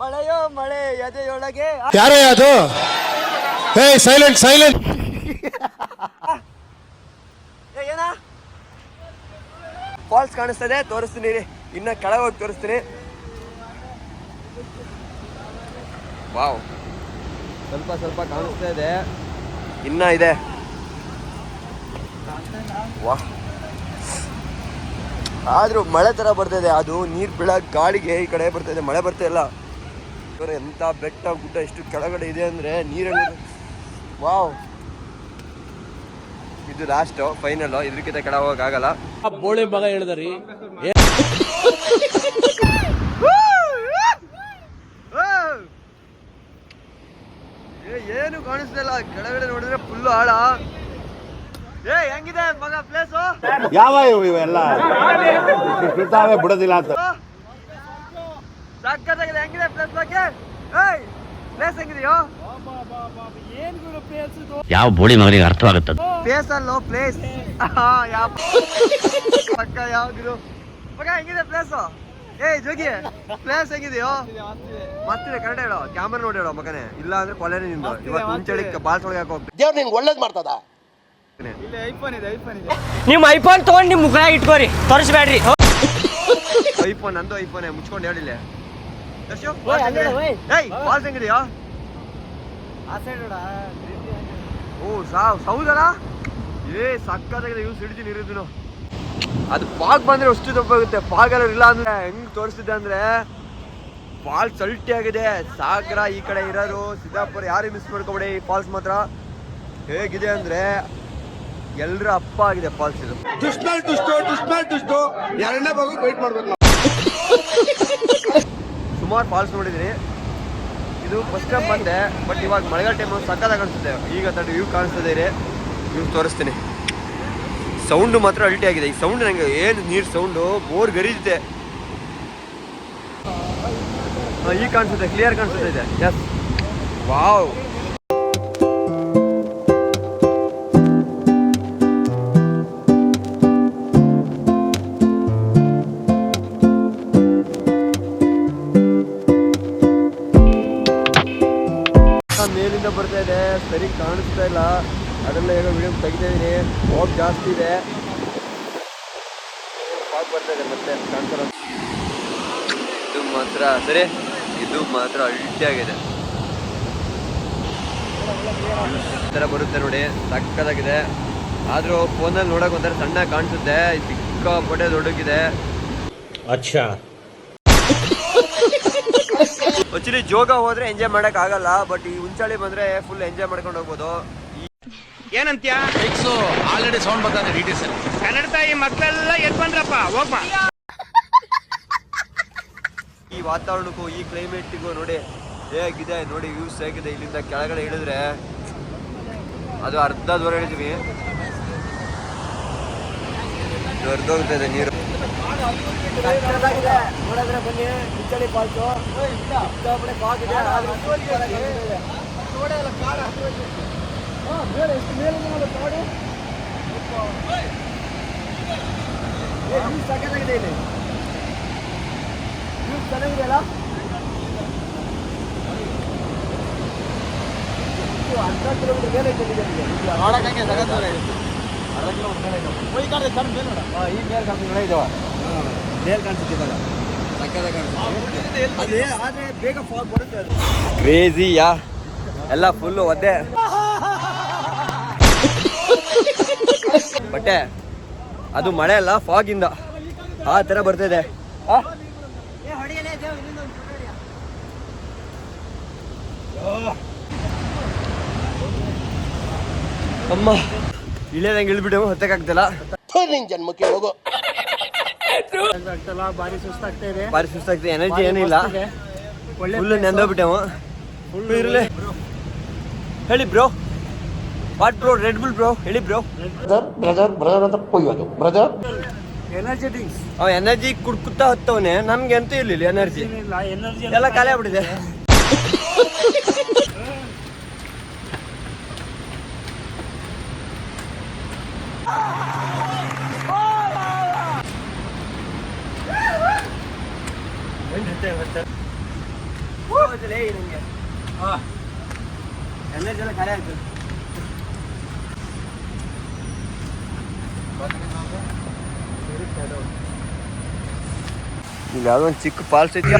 ಮಳೆ ಎದೆಯೊಳಗೆ ಯಾರೇ ಅದು? ಹೇ ಸೈಲೆಂಟ್ ಸೈಲೆಂಟ್ ಏ, ಏನ? ಫಾಲ್ಸ್ ಕಾಣಿಸ್ತದೆ ತೋರಿಸ್ತೀನಿ. ಇನ್ನ ಕೆಳಗೆ ಹೋಗಿ ತೋರಿಸ್ತೀನಿ. ವಾವ್ ಸ್ವಲ್ಪ ಸ್ವಲ್ಪ ಕಾಣಿಸ್ತಾ ಇದೆ. ಇನ್ನ ಇದೆ. ವಾಹ್ ಆದ್ರೂ ಮಳೆ ತರ ಬರ್ತಾ ಇದೆ ಅದು ನೀರ್ ಬೀಳೋ ಗಾಳಿಗೆ ಈ ಕಡೆ ಬರ್ತಾ ಇದೆ ಮಳೆ ಬರ್ತಾ ಇಲ್ಲ. ಇವ್ರು ಎಂತ ಬೆಟ್ಟ ಗುಡ್ಡ ಎಷ್ಟು ಕೆಳಗಡೆ ಇದೆ ಅಂದ್ರೆ ನೀರಲ್ಲಿ ವಾವ್. ಇದು ಲಾಸ್ಟ್ ಫೈನಲ್ ಇದ್ರಕ್ಕಿಂತ ಕೆಳ ಹೋಗಕ್ಕಾಗಲ್ಲ ಬೋಳೆ ಮಗ ಹೇಳಿದ್ರಿ. ಏ, ಏನು ಕಾಣಿಸ್ತಿಲ್ಲ ಕೆಳಗಡೆ ನೋಡಿದ್ರೆ ಫುಲ್ ಆಳ. ಏ ಹೆಂಗಿದೆ ಮಗ ಪ್ಲೇಸು ಯಾವ ಇವು ಇವೆಲ್ಲ? ಬಿಡೋದಿಲ್ಲ ಅಂತ. ಸಕ್ಕತ್ತಾಗಿದೆ ಹೆಂಗಿದೆ ಪ್ಲೇಸ್ ಬಗ್ಗೆ ಏಯ್ ಪ್ಲೇಸ್ ಹೆಂಗಿದೆಯೋ? ಯಾವ ಬೋಳಿ ಮಗನಿಗೆ ಅರ್ಥವಾಗುತ್ತೆ ಪ್ಲೇಸ್ ಅಲ್ಲೋ ಪ್ಲೇಸ್ ಯಾವ ಪಕ್ಕ ಯಾವ್ದಿರು ಮಗ ಹೆಂಗಿದೆ ಪ್ಲೇಸು ಏಯ್ ಜೋಗಿ ಪ್ಲೇಸ್ ಹೆಂಗಿದೆಯೋ? ಮತ್ತಿದೆ ಕರೆಕ್ಟ್ ಹೇಳೋ. ಕ್ಯಾಮ್ರಾ ನೋಡಿ ಹೇಳೋ ಮಗನೇ. ಇಲ್ಲ ಅಂದ್ರೆ ಕೊಲೆನೇ ನಿಂದು. ಇವತ್ತು ಮುಂಚೆಳಿ ಬಾಲ್ಸ್ ಒಳಗೆ ಹಾಕೋ ದೇವ್ರು ನಿಂಗೆ ಒಳ್ಳೇದ್ ಮಾಡ್ತದ? ನಿಮ್ ಐಫೋನ್ ತಗೊಂಡ್ ನಿಮ್ ಮುಖ ಇಟ್ಕೋರಿ. ತೋರಿಸ್ಬೇಡ್ರಿ. ಐಫೋನ್ ನಂದು ಐಫೋನ್ ಮುಚ್ಕೊಂಡು ಹೇಳಿಲ್ಲ ಯಶು ಓಯ್, ಅಲ್ಲೇ? ಓಯ್. ಏಯ್ ಫಾಲ್ಸ್ ಹೆಂಗಿದೆಯೋ ಓ ಸಾವ್ ಸೌದಲ್ಲ ಏ ಸಕ್ಕತ್ತಾಗಿದೆ ಇವ್ ಸಿಡ್ತೀನಿ ಇರಿದ್ರು ಅದು ಫಾಗ್ ಬಂದ್ರೆ ಅಷ್ಟು ದಪ್ಪ ಆಗುತ್ತೆ ಫಾಗ್ ಎಲ್ಲ ಇಲ್ಲ ಅಂದ್ರೆ ಹೆಂಗ್ ತೋರಿಸ್ತಿದ್ದೆ ಅಂದ್ರೆ ಫಾಲ್ಸ್ ಸಲ್ಟಿ ಆಗಿದೆ. ಸಾಗರ ಈ ಕಡೆ ಇರೋರು ಸಿದ್ದಾಪುರ ಯಾರು ಮಿಸ್ ಮಾಡ್ಕೊಬೇಡಿ ಈ ಫಾಲ್ಸ್ ಮಾತ್ರ. ಹೇಗಿದೆ ಅಂದ್ರೆ ಎಲ್ರ ಅಪ್ಪ ಆಗಿದೆ ಫಾಲ್ಸ್ ಇದು. ಟು ದುಷ್ಟು ಟು ದುಷ್ಟು. ಎರಡನೇ ಭಾಗ ವೈಟ್ ಮಾಡ್ಬೇಕು ಸುಮಾರು ಫಾಲ್ಸ್ ನೋಡಿದ್ದೀನಿ ಇದು ಫಸ್ಟ್ ಟೈಮ್ ಬಂದೆ ಬಟ್ ಇವಾಗ ಮಳೆಗಾಲ ಟೈಮ್ ಸಕ್ಕತ್ತಾಗಿ ಕಾಣಿಸುತ್ತೆ ಈಗ ತಡೆ ವ್ಯೂ ಕಾಣಿಸ್ತಿದೆ ರೀ ವ್ಯೂ ತೋರಿಸ್ತೀನಿ. ಸೌಂಡು ಮಾತ್ರ ಅಲ್ಟಿ ಆಗಿದೆ. ಈ ಸೌಂಡ್ ನನಗೆ ಏನು ನೀರು ಸೌಂಡು ಬೋರ್ ಗರಿದಿದೆ ಈಗ ಕಾಣಿಸುತ್ತೆ ಕ್ಲಿಯರ್ ಕಾಣಿಸುತ್ತೆ ಇದೆ. ಎಸ್ ವಾವ್ ಮೇಲಿಂದ ಬರ್ತಾ ಇದೆ. ಸರಿ ಕಾಣಿಸ್ತಾ ಇಲ್ಲ. ಅದೆಲ್ಲ ಈಗ ವಿಡಿಯೋ ತೆಗಿತಾ ಇದೀನಿ. ಹೋಗ್ ಜಾಸ್ತಿ ಇದೆ. ಬರ್ತಾ ಇದೆ ಮತ್ತೆ ಇದು ಮಾತ್ರ ಸರಿ, ಇದು ಮಾತ್ರ ಅಲ್ಟಿ ಆಗಿದೆ. ಥರ ಬರುತ್ತೆ ನೋಡಿ ಸಕ್ಕದಾಗಿದೆ ಆದ್ರೂ ಫೋನಲ್ಲಿ ನೋಡೋಕೆ ಒಂಥರ ಸಣ್ಣ ಕಾಣಿಸುತ್ತೆ. ಸಿಕ್ಕಾಪಟ್ಟೆ ದೊಡ್ಡಕ್ಕಿದೆ. ಅಚ್ಚಾ. ಆಕ್ಚುಲಿ ಜೋಗ ಹೋದ್ರೆ ಎಂಜಾಯ್ ಮಾಡಕ್ ಆಗಲ್ಲ ಬಟ್ ಈ ಉಂಚಾಳಿ ಬಂದ್ರೆ ಫುಲ್ ಎಂಜಾಯ್ ಮಾಡ್ಕೊಂಡು ಹೋಗ್ಬೋದು. ಏನಂತ್ಯ? ಆಲ್ರೆಡಿ ಸೌಂಡ್ ಬರ್ತಾನೆ ಸರ್ ಕನ್ನಡ ತಾಯಿ ಮಕ್ಕಳೆಲ್ಲ ಎದ್ ಬಂದ್ರಪ್ಪ ಹೋಗ್ಮ. ಈ ವಾತಾವರಣಕ್ಕೂ ಈ ಕ್ಲೈಮೇಟಿಗೂ ನೋಡಿ ಹೇಗಿದೆ ನೋಡಿ ವ್ಯೂಸ್ ಹೇಗಿದೆ ಇಲ್ಲಿಂದ ಕೆಳಗಡೆ ಇಳಿದ್ರೆ. ಅದು ಅರ್ಧ ದೂರ ಹೇಳಿದ್ವಿ ದೊಡ್ಡೋಗ್ತದೆ ಇದೆ ನೀರು ನೋಡಿದ್ರೆ ಬನ್ನಿ ಕಿಚ್ಚಳಿ ಫಾಲ್ಸು ಸಿಕ್ಕಾಪಟ್ಟೆ fog ಇದೆ, ಆದ್ರೂ super ಆಗಿದೆ. ಹಾ, ಬೇರೆ ಎಷ್ಟು ಮೇಲಿಂದ ನೋಡು ಕಾಡು. ಏ, view ಸಖತ್ತಾಗಿದೆ ಇಲ್ಲಿ View ಚೆನ್ನಾಗಿದೆ ಅಲ್ಲ ಇದು ಅರ್ಧ ಕಿಲೋಮೀಟರ್ ಮೇಲೆ ಐತೆ ನಿಮಗೆ ಇಲ್ಲಿ. ಇದು ಅರ್ಧ ಇದೆ. ಫಾಗ್ ಎಲ್ಲ ಫುಲ್ಲು ಒದ್ದೆ. ಬಟ್ಟೆ. ಅದು ಮಳೆ ಅಲ್ಲ ಫಾಗಿಂದ ಆ ಥರ ಬರ್ತಿದೆ? ಅಮ್ಮ. ಇಳಿಯೋದಂಗೆ ಇಳ್ಬಿಟ್ಟು ಹೊತ್ತಕ್ಕಾಗ್ತಿಲ್ಲ ನಿನ್ ಜನ್ಮಕ್ಕೆ ಹೋಗು. ಬಾರಿ ಸುಸ್ತಾಗ್ತಾ ಇದೆ. ಬಾರಿ ಸುಸ್ತಾಗ್ತದೆ ಎನರ್ಜಿ ಏನಿಲ್ಲ. ಫುಲ್ ನೆಂದೋಗ್ಬಿಟ್ಟೆವು ಇರಲಿ. ಹೇಳಿ bro what bro red bull bro ಹೇಳಿ ಬ್ರೋ ಬ್ರದರ್ ಬ್ರದರ್ ಅಂತ ಕೊಯ್ಯೋದು. ಬ್ರದರ್ ಎನರ್ಜಿ ಡ್ರಿಂಕ್ಸ್ ಅವ ಎನರ್ಜಿ ಕುಡ್ಕುತ್ತಾ ಹತ್ತವನೆ. ನಮ್ಗೆ ಅಂತೂ ಇರ್ಲಿಲ್ಲ ಎನರ್ಜಿ ಎನರ್ಜಿ ಎಲ್ಲ ಖಾಲಿ ಆಗ್ಬಿಟ್ಟಿದೆ. ಏ ನಿಂಗೆ ಎನರ್ಜಿ ಎಲ್ಲ ಖಾಲಿ ಈಗ ಯಾವ್ದೋ ಒಂದು ಚಿಕ್ಕ ಫಾಲ್ಸ್ ಐತಿ.